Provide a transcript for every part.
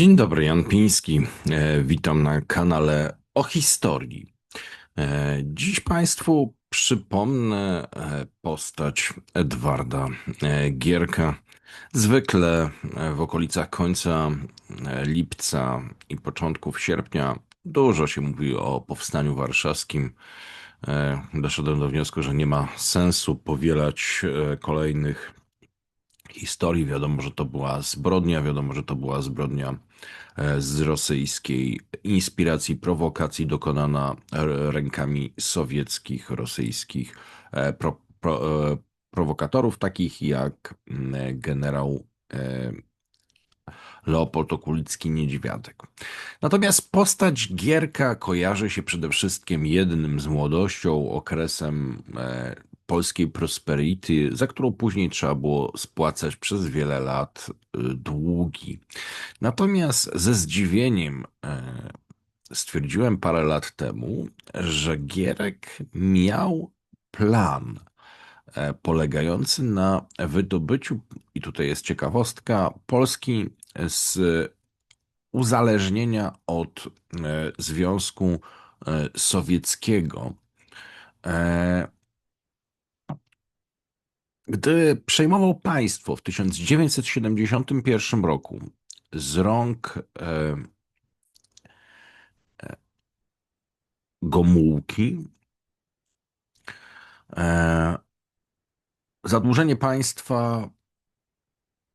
Dzień dobry, Jan Piński. E, Witam na kanale o historii. E, Dziś Państwu przypomnę e, postać Edwarda Gierka. Zwykle w okolicach końca lipca i początków sierpnia dużo się mówi o powstaniu warszawskim. Doszedłem do wniosku, że nie ma sensu powielać kolejnych historii. Wiadomo, że to była zbrodnia, wiadomo, że to była zbrodnia e, z rosyjskiej inspiracji, prowokacji dokonana r- rękami sowieckich, rosyjskich e, pro, pro, e, prowokatorów, takich jak mm, generał e, Leopold Okulicki-Niedźwiadek. Natomiast postać Gierka kojarzy się przede wszystkim jednym z młodością, okresem e, polskiej prosperity, za którą później trzeba było spłacać przez wiele lat e, długi. Natomiast ze zdziwieniem e, stwierdziłem parę lat temu, że Gierek miał plan e, polegający na wydobyciu, i tutaj jest ciekawostka, Polski z uzależnienia od e, Związku Sowieckiego. E, Gdy przejmował państwo w 1971 roku z rąk e, Gomułki, e, zadłużenie państwa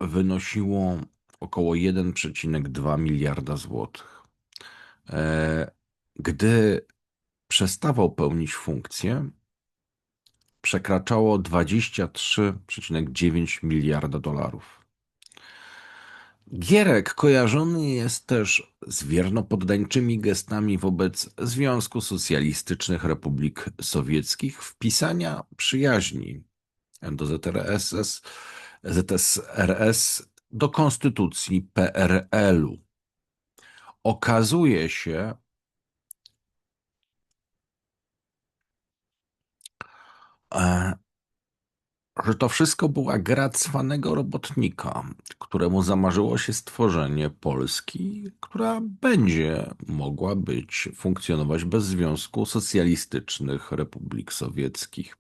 wynosiło około 1,2 miliarda złotych. E, Gdy przestawał pełnić funkcję, przekraczało 23,9 miliarda dolarów. Gierek kojarzony jest też z wiernopoddańczymi gestami wobec Związku Socjalistycznych Republik Sowieckich, wpisania przyjaźni do ZRSS, ZSRS do konstytucji PRL-u. Okazuje się, że to wszystko była gra cwanego robotnika, któremu zamarzyło się stworzenie Polski, która będzie mogła być, funkcjonować bez Związku Socjalistycznych Republik Sowieckich.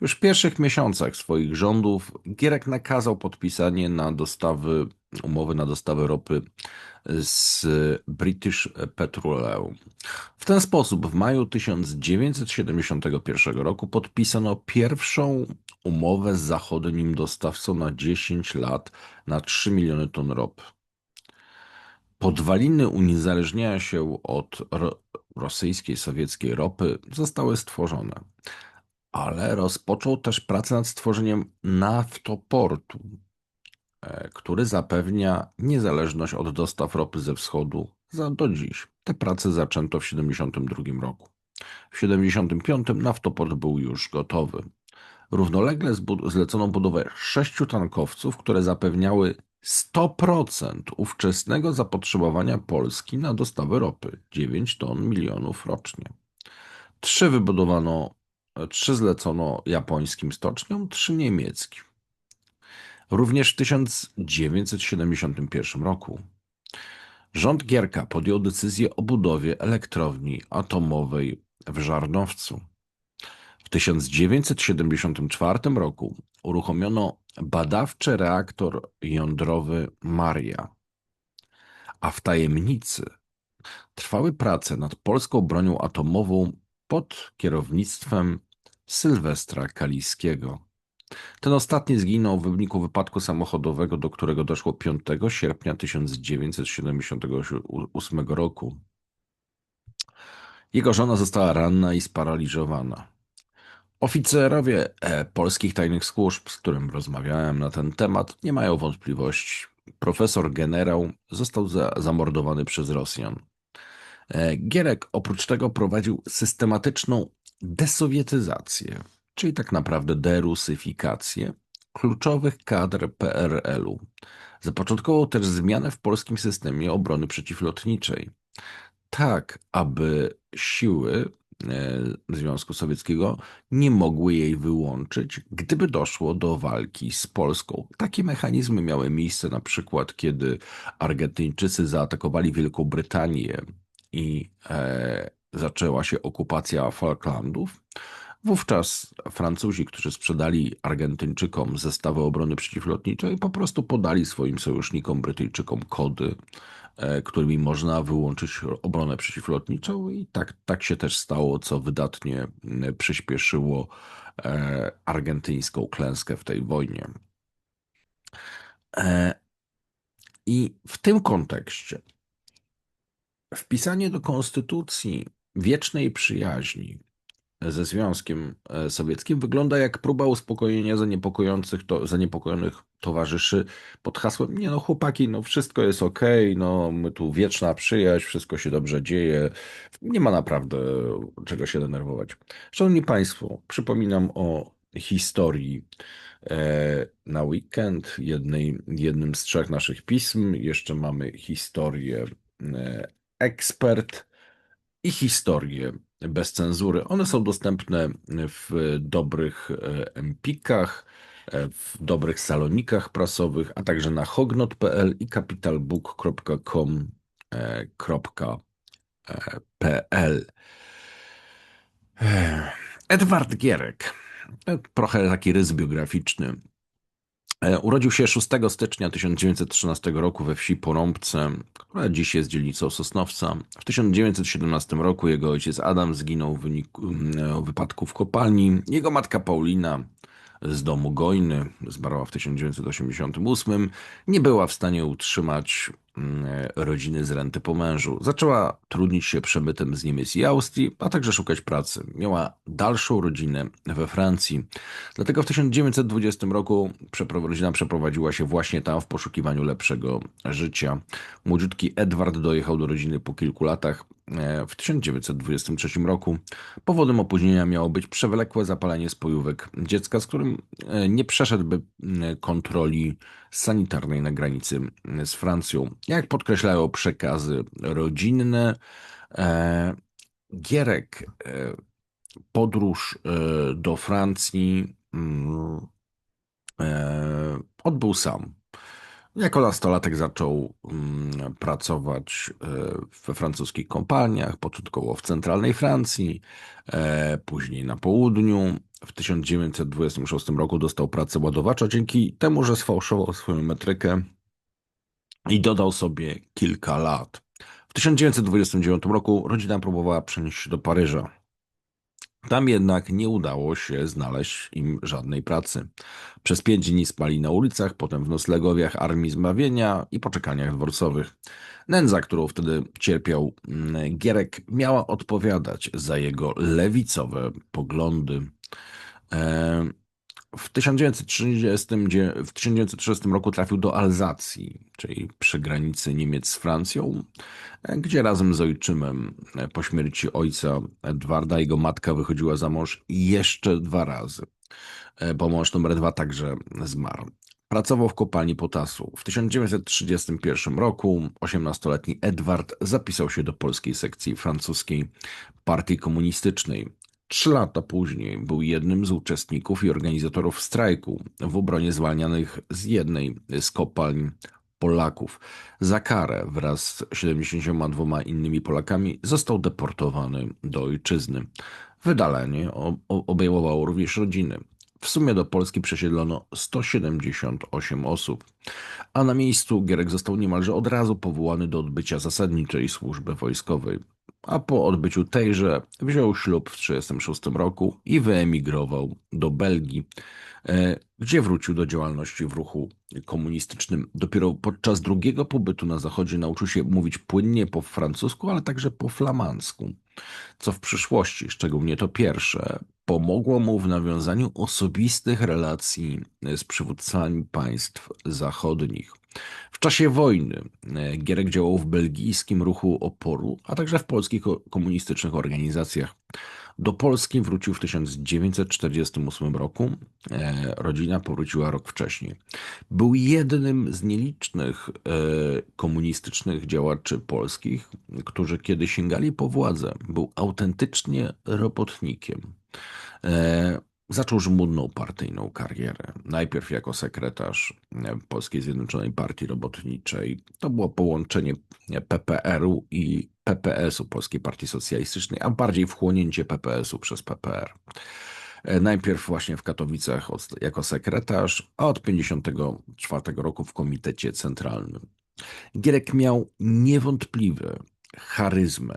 Już w pierwszych miesiącach swoich rządów Gierek nakazał podpisanie na dostawy, umowy na dostawę ropy z British Petroleum. W ten sposób w maju 1971 roku podpisano pierwszą umowę z zachodnim dostawcą na 10 lat na 3 miliony ton ropy. Podwaliny uniezależnienia się od ro rosyjskiej, sowieckiej ropy zostały stworzone, ale rozpoczął też pracę nad stworzeniem naftoportu, który zapewnia niezależność od dostaw ropy ze wschodu do dziś. Te prace zaczęto w 1972 roku. W 1975 naftoport był już gotowy. Równolegle zlecono budowę sześciu tankowców, które zapewniały 100% ówczesnego zapotrzebowania Polski na dostawy ropy 9 ton milionów rocznie. Trzy wybudowano, trzy zlecono japońskim stoczniom, trzy niemieckim. Również w 1971 roku rząd Gierka podjął decyzję o budowie elektrowni atomowej w Żarnowcu. W 1974 roku uruchomiono badawczy reaktor jądrowy Maria, a w tajemnicy trwały prace nad polską bronią atomową pod kierownictwem Sylwestra Kaliskiego. Ten ostatni zginął w wyniku wypadku samochodowego, do którego doszło 5 sierpnia 1978 roku. Jego żona została ranna i sparaliżowana. Oficerowie e, polskich tajnych służb, z którym rozmawiałem na ten temat, nie mają wątpliwości. Profesor generał został za, zamordowany przez Rosjan. E, Gierek oprócz tego prowadził systematyczną desowietyzację, czyli tak naprawdę derusyfikację kluczowych kadr PRL-u. Zapoczątkował też zmianę w polskim systemie obrony przeciwlotniczej, tak aby siły Związku Sowieckiego nie mogły jej wyłączyć, gdyby doszło do walki z Polską. Takie mechanizmy miały miejsce na przykład, kiedy Argentyńczycy zaatakowali Wielką Brytanię i e, zaczęła się okupacja Falklandów. Wówczas Francuzi, którzy sprzedali Argentyńczykom zestawy obrony przeciwlotniczej, po prostu podali swoim sojusznikom Brytyjczykom kody, e, którymi można wyłączyć obronę przeciwlotniczą i tak, tak się też stało, co wydatnie przyspieszyło e, argentyńską klęskę w tej wojnie. E, I w tym kontekście wpisanie do konstytucji wiecznej przyjaźni ze Związkiem e, Sowieckim wygląda jak próba uspokojenia zaniepokojących to, zaniepokojonych towarzyszy pod hasłem nie no chłopaki, no wszystko jest ok, no my tu wieczna przyjaźń, wszystko się dobrze dzieje, nie ma naprawdę czego się denerwować. Szanowni Państwo, przypominam o historii e, na weekend, jednej, jednym z trzech naszych pism. Jeszcze mamy historię e, ekspert i historię bez cenzury. One są dostępne w dobrych e, empikach, e, w dobrych salonikach prasowych, a także na hognot.pl i capitalbook.com.pl. E, Edward Gierek. Trochę taki rys biograficzny. E, urodził się 6 stycznia 1913 roku we wsi Porąbce, która dziś jest dzielnicą Sosnowca. W 1917 roku jego ojciec Adam zginął w wyniku w wypadku w kopalni. Jego matka Paulina z domu Gojny, zmarła w 1988, nie była w stanie utrzymać mm, rodziny z renty po mężu. Zaczęła trudnić się przemytem z Niemiec i Austrii, a także szukać pracy. Miała dalszą rodzinę we Francji. Dlatego w 1920 roku rodzina przeprowadziła się właśnie tam w poszukiwaniu lepszego życia. Młodziutki Edward dojechał do rodziny po kilku latach. E, w 1923 roku powodem opóźnienia miało być przewlekłe zapalenie spojówek dziecka, z którym e, nie przeszedłby kontroli sanitarnej na granicy z Francją. Jak podkreślają przekazy rodzinne, e, Gierek podróż do Francji mm, odbył sam. Jako nastolatek zaczął mm, pracować e, we francuskich kompaniach, początkowo w centralnej Francji, e, później na południu. W 1926 roku dostał pracę ładowacza dzięki temu, że sfałszował swoją metrykę i dodał sobie kilka lat. W 1929 roku rodzina próbowała przenieść się do Paryża. Tam jednak nie udało się znaleźć im żadnej pracy. Przez pięć dni spali na ulicach, potem w noclegowiach Armii Zbawienia i poczekalniach dworcowych. Nędza, którą wtedy cierpiał mm, Gierek, miała odpowiadać za jego lewicowe poglądy. W 1930, w 1930 roku trafił do Alzacji, czyli przy granicy Niemiec z Francją, gdzie razem z ojczymem po śmierci ojca Edwarda jego matka wychodziła za mąż jeszcze dwa razy, bo mąż numer dwa także zmarł. Pracował w kopalni potasu. W 1931 roku 18-letni Edward zapisał się do polskiej sekcji francuskiej partii komunistycznej. Trzy lata później był jednym z uczestników i organizatorów strajku w obronie zwalnianych z jednej z kopalń Polaków. Za karę wraz z 72 innymi Polakami został deportowany do ojczyzny. Wydalenie obejmowało również rodziny. W sumie do Polski przesiedlono 178 osób, a na miejscu Gierek został niemalże od razu powołany do odbycia zasadniczej służby wojskowej a po odbyciu tejże wziął ślub w 1936 roku i wyemigrował do Belgii, e, gdzie wrócił do działalności w ruchu komunistycznym. Dopiero podczas drugiego pobytu na Zachodzie nauczył się mówić płynnie po francusku, ale także po flamandzku, co w przyszłości, szczególnie to pierwsze, pomogło mu w nawiązaniu osobistych relacji z przywódcami państw zachodnich. W czasie wojny e, Gierek działał w belgijskim ruchu oporu, a także w polskich komunistycznych organizacjach. Do Polski wrócił w 1948 roku. E, rodzina powróciła rok wcześniej. Był jednym z nielicznych e, komunistycznych działaczy polskich, którzy kiedy sięgali po władzę, był autentycznie robotnikiem. E, zaczął żmudną partyjną karierę. Najpierw jako sekretarz Polskiej Zjednoczonej Partii Robotniczej. To było połączenie PPR-u i PPS-u, Polskiej Partii Socjalistycznej, a bardziej wchłonięcie PPS-u przez PPR. E, najpierw właśnie w Katowicach jako sekretarz, a od 1954 roku w Komitecie Centralnym. Gierek miał niewątpliwie charyzmę.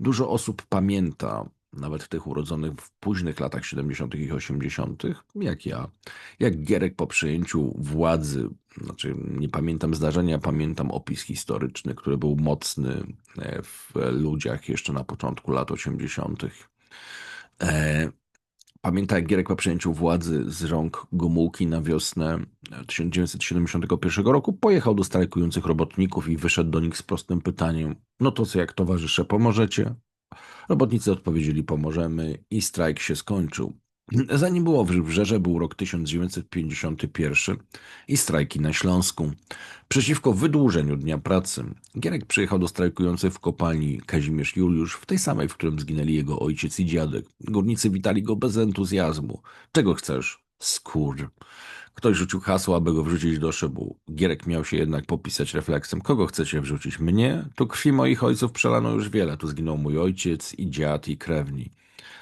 Dużo osób pamięta, nawet tych urodzonych w późnych latach 70. i 80., jak ja, jak Gierek po przejęciu władzy, znaczy nie pamiętam zdarzenia, pamiętam opis historyczny, który był mocny e, w ludziach jeszcze na początku lat 80. E, pamiętam, jak Gierek po przejęciu władzy z rąk Gomułki na wiosnę 1971 roku pojechał do strajkujących robotników i wyszedł do nich z prostym pytaniem: No to co, jak towarzysze, pomożecie? Robotnicy odpowiedzieli pomożemy i strajk się skończył. Zanim było w Wybrzeże, był rok 1951 i strajki na Śląsku. Przeciwko wydłużeniu dnia pracy, Gierek przyjechał do strajkujących w kopalni Kazimierz Juliusz, w tej samej, w którym zginęli jego ojciec i dziadek. Górnicy witali go bez entuzjazmu. Czego chcesz? Skór. Ktoś rzucił hasło, aby go wrzucić do szybu. Gierek miał się jednak popisać refleksem. Kogo chcecie wrzucić? Mnie? Tu krwi moich ojców przelano już wiele. Tu zginął mój ojciec i dziad i krewni.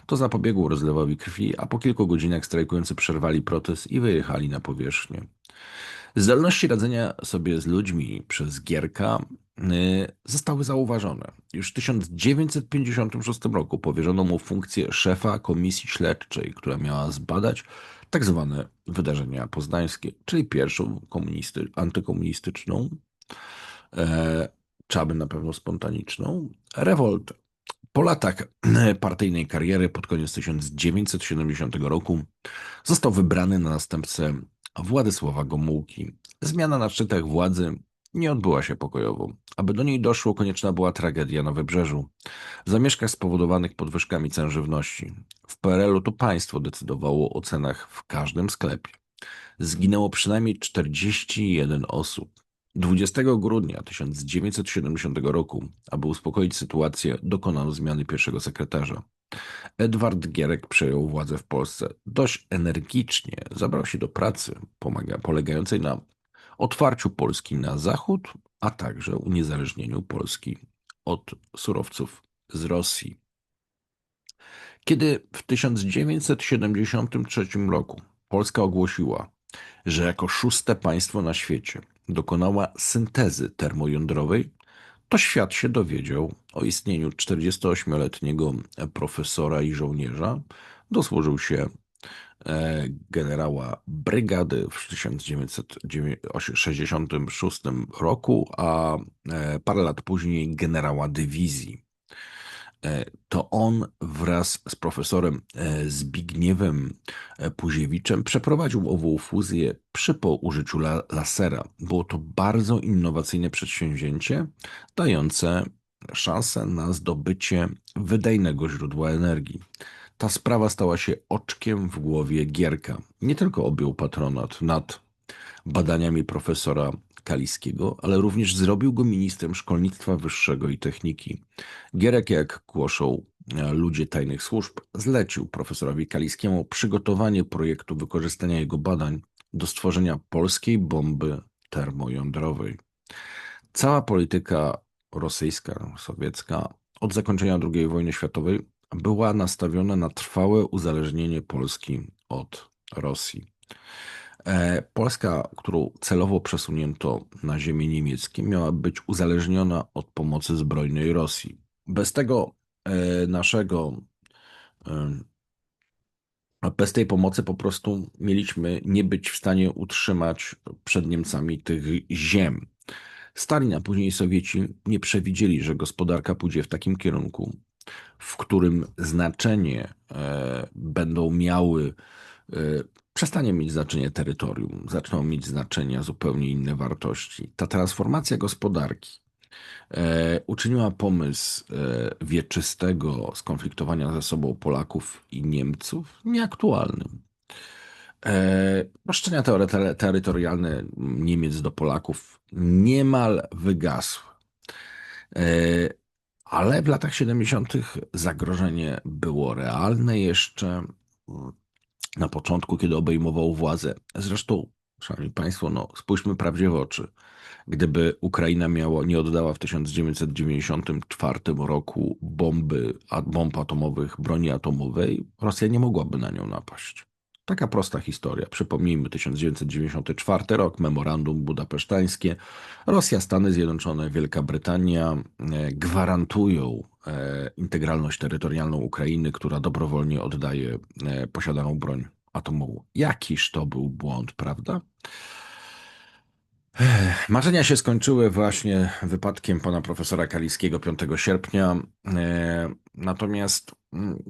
To zapobiegło rozlewowi krwi, a po kilku godzinach strajkujący przerwali protest i wyjechali na powierzchnię. Zdolności radzenia sobie z ludźmi przez Gierka y, zostały zauważone. Już w 1956 roku powierzono mu funkcję szefa komisji śledczej, która miała zbadać tak zwane wydarzenia poznańskie, czyli pierwszą komunisty, antykomunistyczną, e, czy aby na pewno spontaniczną, rewoltę. Po latach partyjnej kariery pod koniec 1970 roku został wybrany na następcę Władysława Gomułki. Zmiana na szczytach władzy nie odbyła się pokojowo. Aby do niej doszło, konieczna była tragedia na wybrzeżu. W zamieszkach spowodowanych podwyżkami cen żywności. W PRL-u to państwo decydowało o cenach w każdym sklepie. Zginęło przynajmniej 41 osób. 20 grudnia 1970 roku, aby uspokoić sytuację, dokonano zmiany pierwszego sekretarza. Edward Gierek przejął władzę w Polsce. Dość energicznie zabrał się do pracy pomaga, polegającej na otwarciu Polski na zachód, a także uniezależnieniu Polski od surowców z Rosji. Kiedy w 1973 roku Polska ogłosiła, że jako szóste państwo na świecie dokonała syntezy termojądrowej, to świat się dowiedział o istnieniu 48-letniego profesora i żołnierza. Dosłużył się generała brygady w 1966 roku, a e, parę lat później generała dywizji. E, to on wraz z profesorem Zbigniewem Puziewiczem przeprowadził ową fuzję przy użyciu lasera. Było to bardzo innowacyjne przedsięwzięcie, dające szansę na zdobycie wydajnego źródła energii. Ta sprawa stała się oczkiem w głowie Gierka. Nie tylko objął patronat nad badaniami profesora Kaliskiego, ale również zrobił go ministrem szkolnictwa wyższego i techniki. Gierek, jak głoszą e, ludzie tajnych służb, zlecił profesorowi Kaliskiemu przygotowanie projektu wykorzystania jego badań do stworzenia polskiej bomby termojądrowej. Cała polityka rosyjska, sowiecka od zakończenia II wojny światowej była nastawiona na trwałe uzależnienie Polski od Rosji. E, Polska, którą celowo przesunięto na ziemię niemieckie, miała być uzależniona od pomocy zbrojnej Rosji. Bez tego e, naszego, e, bez tej pomocy po prostu mieliśmy nie być w stanie utrzymać przed Niemcami tych ziem. Stalin, a później Sowieci nie przewidzieli, że gospodarka pójdzie w takim kierunku, w którym znaczenie e, będą miały, e, przestanie mieć znaczenie terytorium, zaczną mieć znaczenie zupełnie inne wartości. Ta transformacja gospodarki e, uczyniła pomysł wieczystego skonfliktowania ze sobą Polaków i Niemców nieaktualnym. Roszczenia terytorialne Niemiec do Polaków niemal wygasły. Ale w latach 70. zagrożenie było realne jeszcze na początku, kiedy obejmował władzę. Zresztą, szanowni państwo, no, spójrzmy prawdzie w oczy. Gdyby Ukraina miała, nie oddała w 1994 roku bomby, bomb atomowych, broni atomowej, Rosja nie mogłaby na nią napaść. Taka prosta historia. Przypomnijmy 1994 rok, memorandum budapesztańskie. Rosja, Stany Zjednoczone, Wielka Brytania e, gwarantują e, integralność terytorialną Ukrainy, która dobrowolnie oddaje e, posiadaną broń atomową. Jakiż to był błąd, prawda? Marzenia się skończyły właśnie wypadkiem pana profesora Kaliskiego 5 sierpnia. Natomiast mm,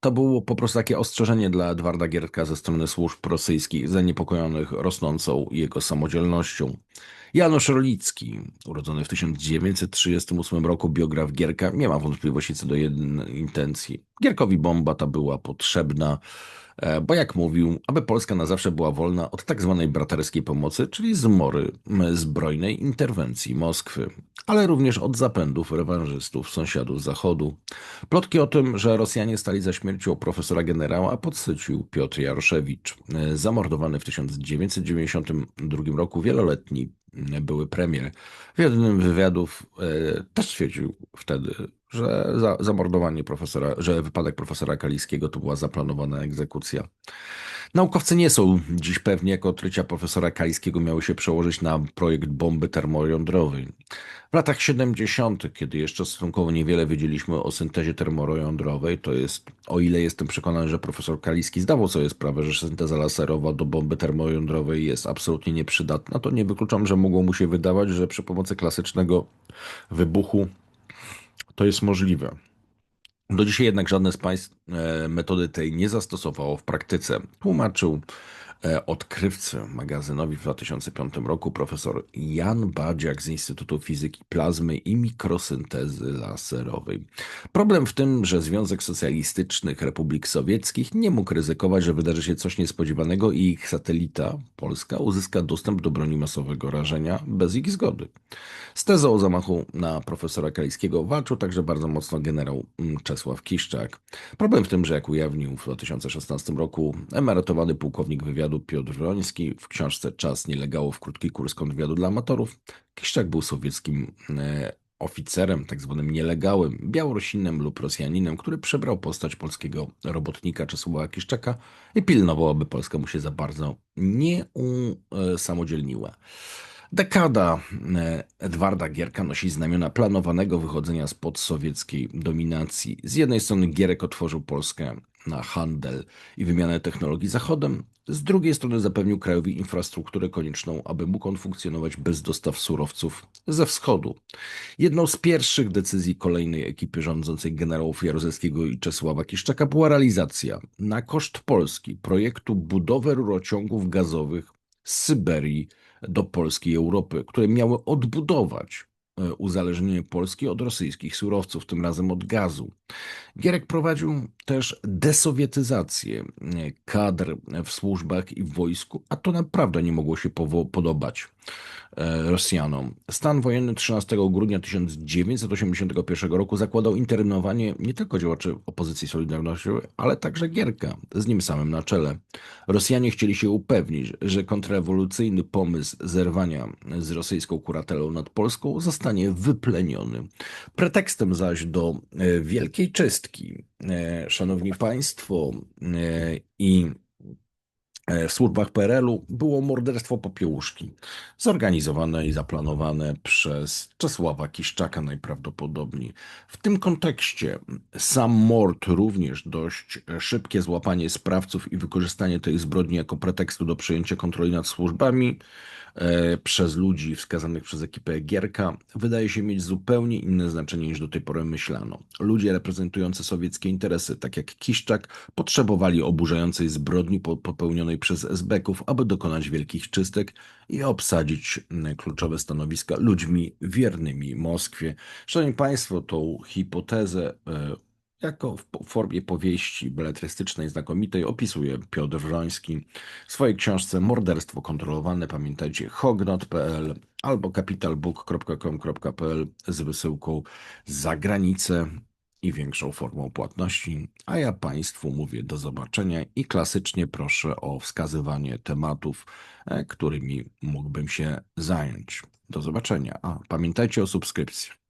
to było po prostu takie ostrzeżenie dla Edwarda Gierka ze strony służb rosyjskich zaniepokojonych rosnącą jego samodzielnością. Janusz Rolicki, urodzony w 1938 roku, biograf Gierka, nie ma wątpliwości co do jednej intencji. Gierkowi bomba ta była potrzebna, bo jak mówił, aby Polska na zawsze była wolna od tak zwanej braterskiej pomocy, czyli zmory zbrojnej interwencji Moskwy, ale również od zapędów rewanżystów, sąsiadów Zachodu. Plotki o tym, że Rosjanie stali za śmiercią profesora generała podsycił Piotr Jaroszewicz, e, zamordowany w 1992 roku wieloletni były premier. W jednym z wywiadów e, też stwierdził wtedy, że za, zamordowanie profesora, że wypadek profesora Kaliskiego to była zaplanowana egzekucja. Naukowcy nie są dziś pewni, jak odkrycia profesora Kaliskiego miały się przełożyć na projekt bomby termojądrowej. W latach 70., kiedy jeszcze stosunkowo niewiele wiedzieliśmy o syntezie termojądrowej, to jest, o ile jestem przekonany, że profesor Kaliski zdawał sobie sprawę, że synteza laserowa do bomby termojądrowej jest absolutnie nieprzydatna, to nie wykluczam, że mogło mu się wydawać, że przy pomocy klasycznego wybuchu to jest możliwe. Do dzisiaj jednak żadne z państw e, metody tej nie zastosowało w praktyce. Tłumaczył odkrywcy magazynowi w 2005 roku profesor Jan Badziak z Instytutu Fizyki Plazmy i Mikrosyntezy Laserowej. Problem w tym, że Związek Socjalistycznych Republik Sowieckich nie mógł ryzykować, że wydarzy się coś niespodziewanego i ich satelita, Polska, uzyska dostęp do broni masowego rażenia bez ich zgody. Z tezą o zamachu na profesora Kaliskiego walczył także bardzo mocno generał mm, Czesław Kiszczak. Problem w tym, że jak ujawnił w 2016 roku emerytowany pułkownik wywiadu kontrwywiadu Piotr Wroński w książce Czas nielegalów, krótki kurs kontrwywiadu dla amatorów. Kiszczak był sowieckim e, oficerem, tak zwanym nielegałym, Białorusinem lub Rosjaninem, który przebrał postać polskiego robotnika Czesława Kiszczaka i pilnował, aby Polska mu się za bardzo nie usamodzielniła. Dekada e, Edwarda Gierka nosi znamiona planowanego wychodzenia spod sowieckiej dominacji. Z jednej strony Gierek otworzył Polskę na handel i wymianę technologii Zachodem, z drugiej strony zapewnił krajowi infrastrukturę konieczną, aby mógł on funkcjonować bez dostaw surowców ze wschodu. Jedną z pierwszych decyzji kolejnej ekipy rządzącej generałów Jaruzelskiego i Czesława Kiszczaka była realizacja na koszt Polski projektu budowy rurociągów gazowych z Syberii do Polski i Europy, które miały odbudować uzależnienie Polski od rosyjskich surowców, tym razem od gazu. Gierek prowadził też desowietyzację e, kadr w służbach i w wojsku, a to naprawdę nie mogło się podobać. E, Rosjanom. Stan wojenny 13 grudnia 1981 roku zakładał internowanie nie tylko działaczy opozycji Solidarnościowej, ale także Gierka, z nim samym na czele. Rosjanie chcieli się upewnić, że kontrrewolucyjny pomysł zerwania z rosyjską kuratelą nad Polską zostanie wypleniony. Pretekstem zaś do e, wielkiej czystki, e, szanowni państwo, i w służbach PRL-u było morderstwo Popiełuszki, zorganizowane i zaplanowane przez Czesława Kiszczaka najprawdopodobniej. W tym kontekście sam mord, również dość szybkie złapanie sprawców i wykorzystanie tej zbrodni jako pretekstu do przejęcia kontroli nad służbami, e, przez ludzi wskazanych przez ekipę Gierka wydaje się mieć zupełnie inne znaczenie niż do tej pory myślano. Ludzie reprezentujący sowieckie interesy, tak jak Kiszczak, potrzebowali oburzającej zbrodni po- popełnionej przez Esbeków, aby dokonać wielkich czystek i obsadzić kluczowe stanowiska ludźmi wiernymi Moskwie. Szanowni Państwo, tą hipotezę e, jako w formie powieści beletrystycznej znakomitej opisuje Piotr Wroński w swojej książce Morderstwo kontrolowane. Pamiętajcie hognot.pl albo capitalbook.com.pl z wysyłką za granicę i większą formą płatności. A ja Państwu mówię do zobaczenia i klasycznie proszę o wskazywanie tematów, e, którymi mógłbym się zająć. Do zobaczenia. A pamiętajcie o subskrypcji.